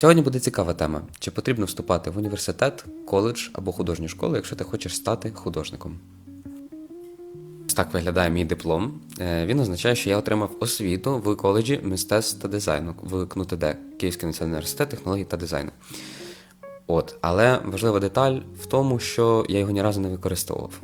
Сьогодні буде цікава тема: чи потрібно вступати в університет, коледж або художню школу, якщо ти хочеш стати художником. Ось так виглядає мій диплом. Е, Він означає, що я отримав освіту в коледжі мистецтв та дизайну в КНУТД, Київський національний університет технологій та дизайну. От, але важлива деталь в тому, що я його ні разу не використовував.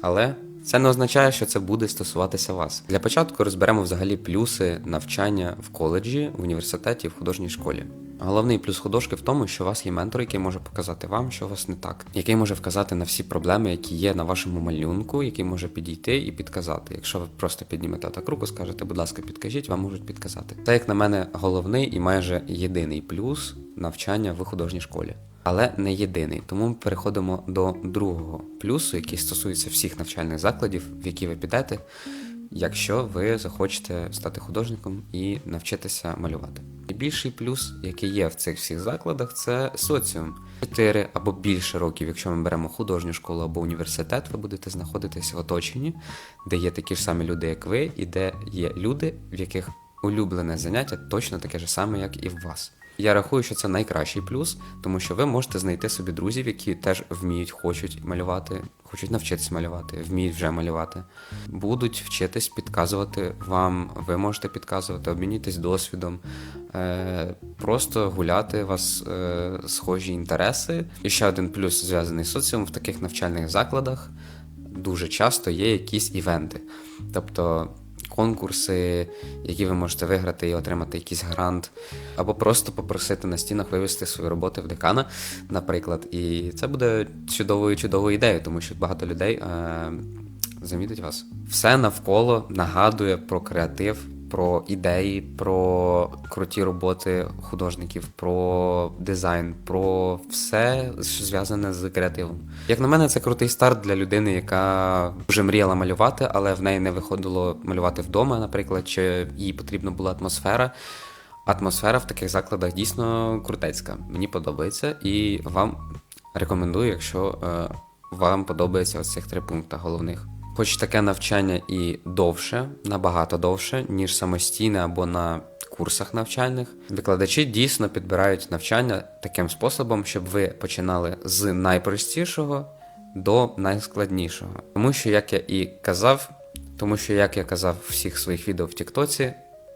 Але це не означає, що це буде стосуватися вас. Для початку розберемо взагалі плюси навчання в коледжі, в університеті, в художній школі. Головний плюс художки в тому, що у вас є ментор, який може показати вам, що у вас не так, який може вказати на всі проблеми, які є на вашому малюнку, який може підійти і підказати. Якщо ви просто піднімете так руку, скажете, будь ласка, підкажіть, вам можуть підказати. Це, як на мене, головний і майже єдиний плюс навчання в художній школі. Але не єдиний, тому ми переходимо до другого плюсу, який стосується всіх навчальних закладів, в які ви підете, якщо ви захочете стати художником і навчитися малювати. Найбільший плюс, який є в цих всіх закладах, це соціум. Чотири або більше років, якщо ми беремо художню школу або університет, ви будете знаходитися в оточенні, де є такі ж самі люди, як ви, і де є люди, в яких улюблене заняття точно таке ж саме, як і в вас. Я рахую, що це найкращий плюс, тому що ви можете знайти собі друзів, які теж вміють, хочуть малювати, хочуть навчитися малювати, вміють вже малювати. Будуть вчитись підказувати вам, ви можете підказувати, обмінюйтесь досвідом, е, просто гуляти, у вас е, схожі інтереси. І ще один плюс зв'язаний з соціумом в таких навчальних закладах дуже часто є якісь івенти. Тобто конкурси, які ви можете виграти і отримати якийсь грант, або просто попросити на стінах вивести свої роботи в декана, наприклад. І це буде чудовою чудовою ідеєю, тому що багато людей е, замітить вас. Все навколо нагадує про креатив. Про ідеї, про круті роботи художників, про дизайн, про все, що зв'язане з креативом. Як на мене, це крутий старт для людини, яка вже мріяла малювати, але в неї не виходило малювати вдома, наприклад, чи їй потрібна була атмосфера. Атмосфера в таких закладах дійсно крутецька. Мені подобається, і вам рекомендую, якщо е, вам подобається ось цих три пункти головних. Хоч таке навчання і довше, набагато довше, ніж самостійне або на курсах навчальних, викладачі дійсно підбирають навчання таким способом, щоб ви починали з найпростішого до найскладнішого. Тому що, як я і казав, тому що, як я казав в всіх своїх відео в Тіктоці,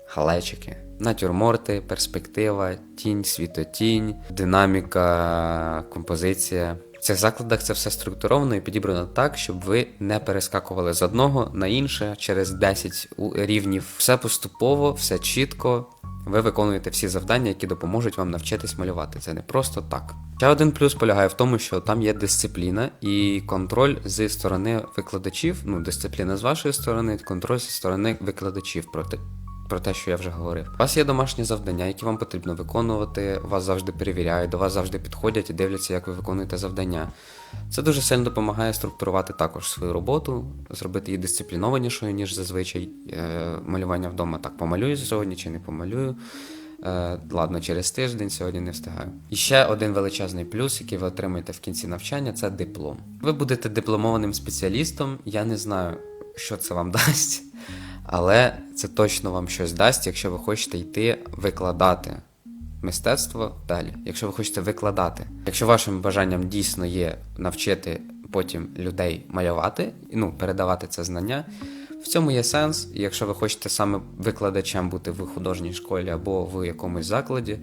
халечики, натюрморти, перспектива, тінь, світотінь, динаміка, композиція. Цих закладах це все структуровано і підібрано так, щоб ви не перескакували з одного на інше через 10 рівнів. Все поступово, все чітко. Ви виконуєте всі завдання, які допоможуть вам навчитись малювати. Це не просто так. Ще один плюс полягає в тому, що там є дисципліна і контроль зі сторони викладачів. Ну, дисципліна з вашої сторони, контроль зі сторони викладачів проти про те, що я вже говорив. У вас є домашні завдання, які вам потрібно виконувати, вас завжди перевіряють, до вас завжди підходять і дивляться, як ви виконуєте завдання. Це дуже сильно допомагає структурувати також свою роботу, зробити її дисциплінованішою, ніж зазвичай е, малювання вдома. Так, помалюю сьогодні чи не помалюю. Е, ладно, через тиждень сьогодні не встигаю. І ще один величезний плюс, який ви отримаєте в кінці навчання, це диплом. Ви будете дипломованим спеціалістом. Я не знаю, що це вам дасть, але це точно вам щось дасть, якщо ви хочете йти викладати мистецтво далі. Якщо ви хочете викладати, якщо вашим бажанням дійсно є навчити потім людей малювати, ну передавати це знання. В цьому є сенс, і якщо ви хочете саме викладачем бути в художній школі або в якомусь закладі,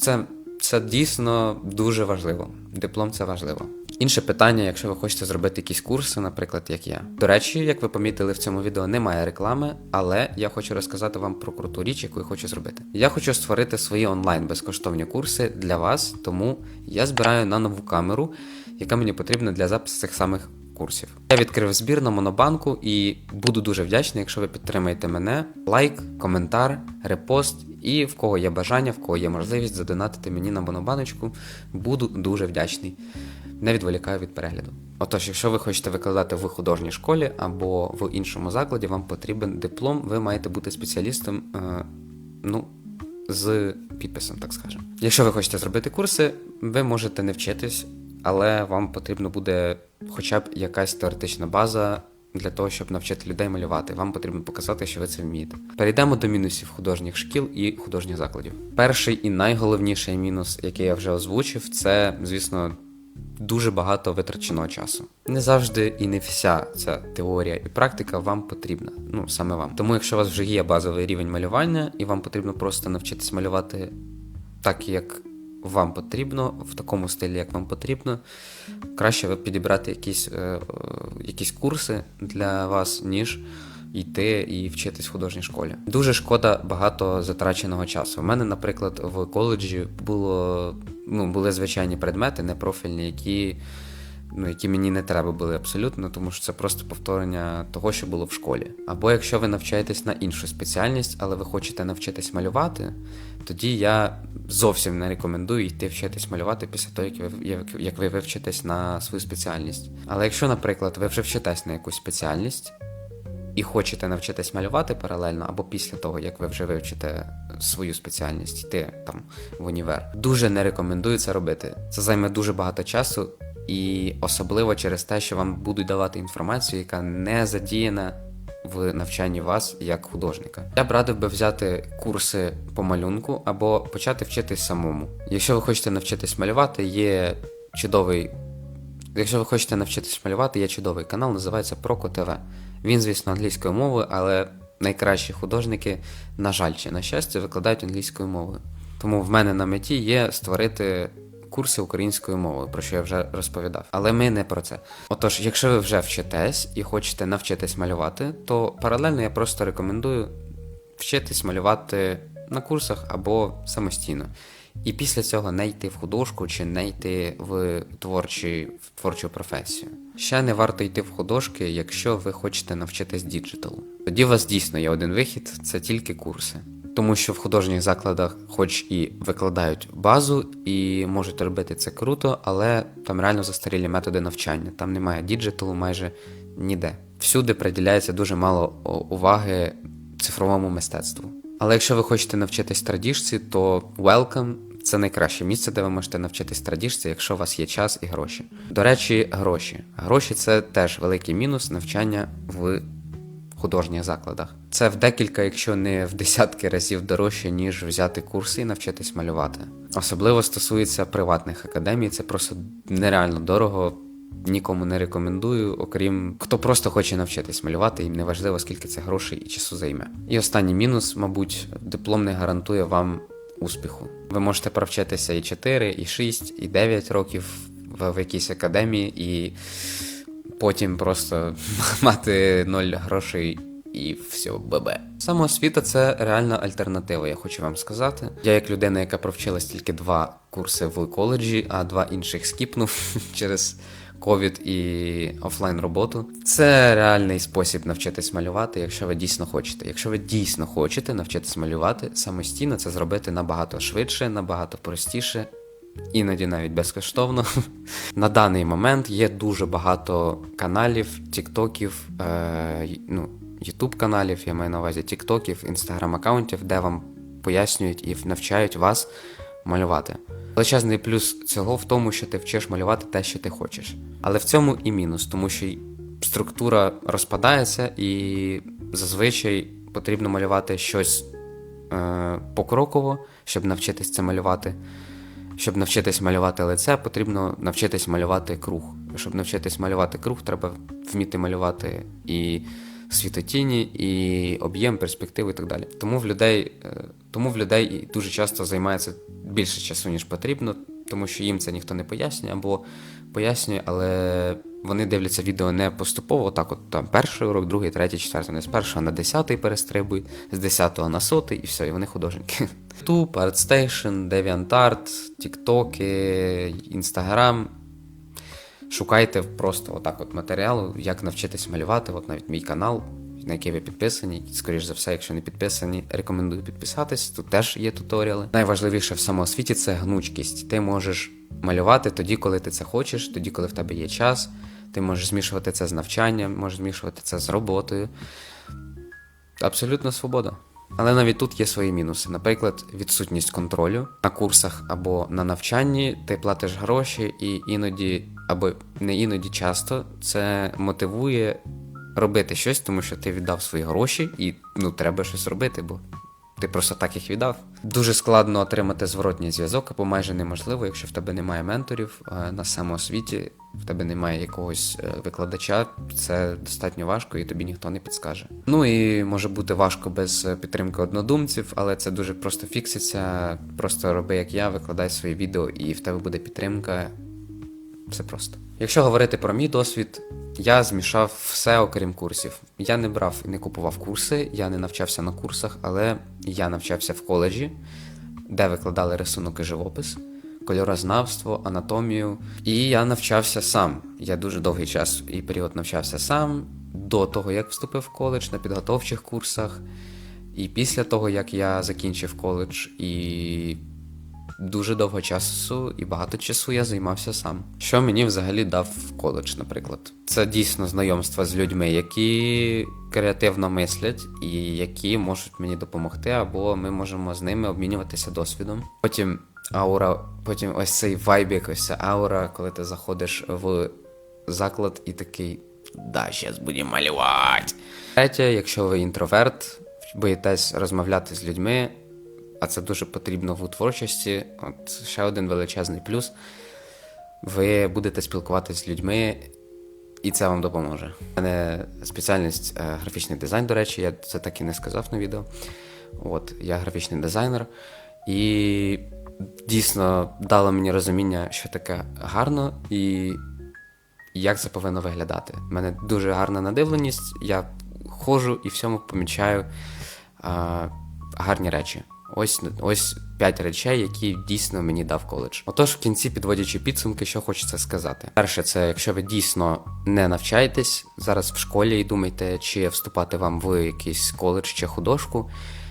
це, це дійсно дуже важливо. Диплом це важливо. Інше питання, якщо ви хочете зробити якісь курси, наприклад, як я. До речі, як ви помітили в цьому відео, немає реклами, але я хочу розказати вам про круту річ, яку я хочу зробити. Я хочу створити свої онлайн безкоштовні курси для вас, тому я збираю на нову камеру, яка мені потрібна для запису цих самих курсів. Я відкрив збір на монобанку і буду дуже вдячний, якщо ви підтримаєте мене. Лайк, коментар, репост і в кого є бажання, в кого є можливість задонатити мені на монобаночку. Буду дуже вдячний. Не відволікаю від перегляду. Отож, якщо ви хочете викладати в художній школі або в іншому закладі, вам потрібен диплом, ви маєте бути спеціалістом, е, ну, з підписом, так скажемо. Якщо ви хочете зробити курси, ви можете не вчитись, але вам потрібно буде хоча б якась теоретична база для того, щоб навчити людей малювати. Вам потрібно показати, що ви це вмієте. Перейдемо до мінусів художніх шкіл і художніх закладів. Перший і найголовніший мінус, який я вже озвучив, це, звісно, дуже багато витраченого часу. Не завжди і не вся ця теорія і практика вам потрібна. Ну саме вам. Тому, якщо у вас вже є базовий рівень малювання, і вам потрібно просто навчитись малювати так, як вам потрібно, в такому стилі, як вам потрібно, краще підібрати якісь, е, е, якісь курси для вас, ніж йти і вчитись в художній школі. Дуже шкода багато затраченого часу. У мене, наприклад, в коледжі було, ну, були звичайні предмети, непрофільні, які. Ну, які мені не треба були абсолютно, тому що це просто повторення того, що було в школі. Або якщо ви навчаєтесь на іншу спеціальність, але ви хочете навчитись малювати, тоді я зовсім не рекомендую йти вчитись малювати після того, як ви, як, ви вивчитесь на свою спеціальність. Але якщо, наприклад, ви вже вчитесь на якусь спеціальність і хочете навчитись малювати паралельно, або після того, як ви вже вивчите свою спеціальність, йти там в універ, дуже не рекомендую це робити. Це займе дуже багато часу. І особливо через те, що вам будуть давати інформацію, яка не задіяна в навчанні вас як художника. Я б радив би взяти курси по малюнку або почати вчитись самому. Якщо ви хочете навчитись малювати, є чудовий. Якщо ви хочете навчитись малювати, є чудовий канал, називається Proco TV. Він, звісно, англійською мовою, але найкращі художники, на жаль, чи на щастя, викладають англійською мовою. Тому в мене на меті є створити курси українською мовою, про що я вже розповідав. Але ми не про це. Отож, якщо ви вже вчитесь і хочете навчитись малювати, то паралельно я просто рекомендую вчитись малювати на курсах або самостійно. І після цього не йти в художку чи не йти в творчі, в творчу професію. Ще не варто йти в художки, якщо ви хочете навчитись діджиталу. Тоді у вас дійсно є один вихід це тільки курси. Тому що в художніх закладах, хоч і викладають базу, і можуть робити це круто, але там реально застарілі методи навчання. Там немає діджиталу майже ніде. Всюди приділяється дуже мало уваги цифровому мистецтву. Але якщо ви хочете навчитись традіжці, то welcome – це найкраще місце, де ви можете навчитись традіжці, якщо у вас є час і гроші. До речі, гроші. Гроші це теж великий мінус навчання в художніх закладах. Це в декілька, якщо не в десятки разів дорожче, ніж взяти курси і навчитись малювати. Особливо стосується приватних академій, це просто нереально дорого. Нікому не рекомендую, окрім хто просто хоче навчитись малювати, їм не важливо, скільки це грошей і часу займе. І останній мінус, мабуть, диплом не гарантує вам успіху. Ви можете провчитися і 4, і 6, і 9 років в, в якійсь академії, і потім просто мати ноль грошей і все, бебе. Самоосвіта це реальна альтернатива, я хочу вам сказати. Я, як людина, яка провчилась тільки два курси в коледжі, а два інших скіпнув через ковід і офлайн роботу. Це реальний спосіб навчитись малювати, якщо ви дійсно хочете. Якщо ви дійсно хочете навчитись малювати самостійно, це зробити набагато швидше, набагато простіше. Іноді навіть безкоштовно. На даний момент є дуже багато каналів, тіктоків, е, ну, ютуб каналів, я маю на увазі тіктоків, інстаграм-аккаунтів, де вам пояснюють і навчають вас малювати. Величезний плюс цього в тому, що ти вчиш малювати те, що ти хочеш. Але в цьому і мінус, тому що структура розпадається, і зазвичай потрібно малювати щось е, покроково, щоб навчитись це малювати. Щоб навчитись малювати лице, потрібно навчитись малювати круг. Щоб навчитись малювати круг, треба вміти малювати і світотіні, і об'єм, перспективи і так далі. Тому в людей е, тому в людей дуже часто займається більше часу, ніж потрібно, тому що їм це ніхто не пояснює, або пояснює, але вони дивляться відео не поступово, так от там перший урок, другий, третій, четвертий, не з першого на десятий перестрибують, з десятого на сотий, і все, і вони художники. YouTube, ArtStation, DeviantArt, TikTok, Instagram. Шукайте просто отак от матеріалу, як навчитись малювати. От навіть мій канал, на який ви підписані. Скоріш за все, якщо не підписані, рекомендую підписатись. Тут теж є туторіали. Найважливіше в самоосвіті це гнучкість. Ти можеш малювати тоді, коли ти це хочеш, тоді, коли в тебе є час. Ти можеш змішувати це з навчанням, можеш змішувати це з роботою. Абсолютно свобода. Але навіть тут є свої мінуси. Наприклад, відсутність контролю на курсах або на навчанні, ти платиш гроші, і іноді, або не іноді часто, це мотивує робити щось, тому що ти віддав свої гроші, і ну треба щось робити, бо ти просто так їх віддав. Дуже складно отримати зворотній зв'язок, або майже неможливо, якщо в тебе немає менторів е, на самоосвіті, в тебе немає якогось е, викладача, це достатньо важко і тобі ніхто не підскаже. Ну і може бути важко без е, підтримки однодумців, але це дуже просто фікситься. Просто роби як я, викладай свої відео, і в тебе буде підтримка. Все просто. Якщо говорити про мій досвід, я змішав все окрім курсів. Я не брав і не купував курси, я не навчався на курсах, але я навчався в коледжі, де викладали рисунок і живопис, кольорознавство, анатомію. І я навчався сам. Я дуже довгий час і період навчався сам до того, як вступив в коледж на підготовчих курсах, і після того, як я закінчив коледж і дуже довго часу і багато часу я займався сам. Що мені взагалі дав коледж, наприклад? Це дійсно знайомства з людьми, які креативно мислять і які можуть мені допомогти, або ми можемо з ними обмінюватися досвідом. Потім аура, потім ось цей вайбік, ось аура, коли ти заходиш в заклад і такий. Да, зараз будемо малювати. Третє, якщо ви інтроверт, боїтесь розмовляти з людьми, а це дуже потрібно в творчості. От ще один величезний плюс. Ви будете спілкуватися з людьми, і це вам допоможе. У мене спеціальність е, графічний дизайн, до речі, я це так і не сказав на відео. От, я графічний дизайнер, і дійсно дало мені розуміння, що таке гарно і як це повинно виглядати. У мене дуже гарна надивленість, я ходжу і всьому помічаю а, гарні речі. Ось ось п'ять речей, які дійсно мені дав коледж. Отож, в кінці, підводячи підсумки, що хочеться сказати. Перше, це якщо ви дійсно не навчаєтесь зараз в школі і думаєте, чи вступати вам в якийсь коледж чи художку,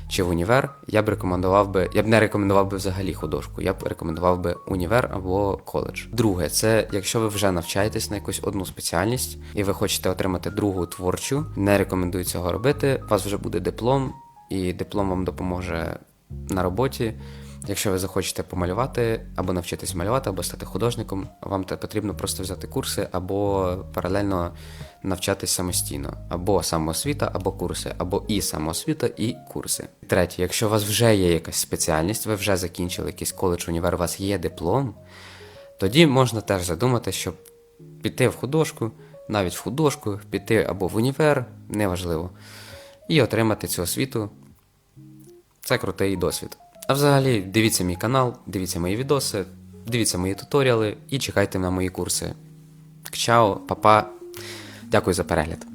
чи в універ, я б рекомендував би, я б не рекомендував би взагалі художку, я б рекомендував би універ або коледж. Друге, це якщо ви вже навчаєтесь на якусь одну спеціальність і ви хочете отримати другу творчу, не рекомендую цього робити. У вас вже буде диплом, і диплом вам допоможе на роботі. Якщо ви захочете помалювати або навчитись малювати, або стати художником, вам потрібно просто взяти курси або паралельно навчатись самостійно, або самоосвіта, або курси, або і самоосвіта, і курси. Третє, якщо у вас вже є якась спеціальність, ви вже закінчили якийсь коледж, універ, у вас є диплом, тоді можна теж задумати, щоб піти в художку, навіть в художку, піти або в універ, неважливо, і отримати цю освіту. Це крутий досвід. А взагалі, дивіться мій канал, дивіться мої відоси, дивіться мої туторіали і чекайте на мої курси. Чао, папа, дякую за перегляд.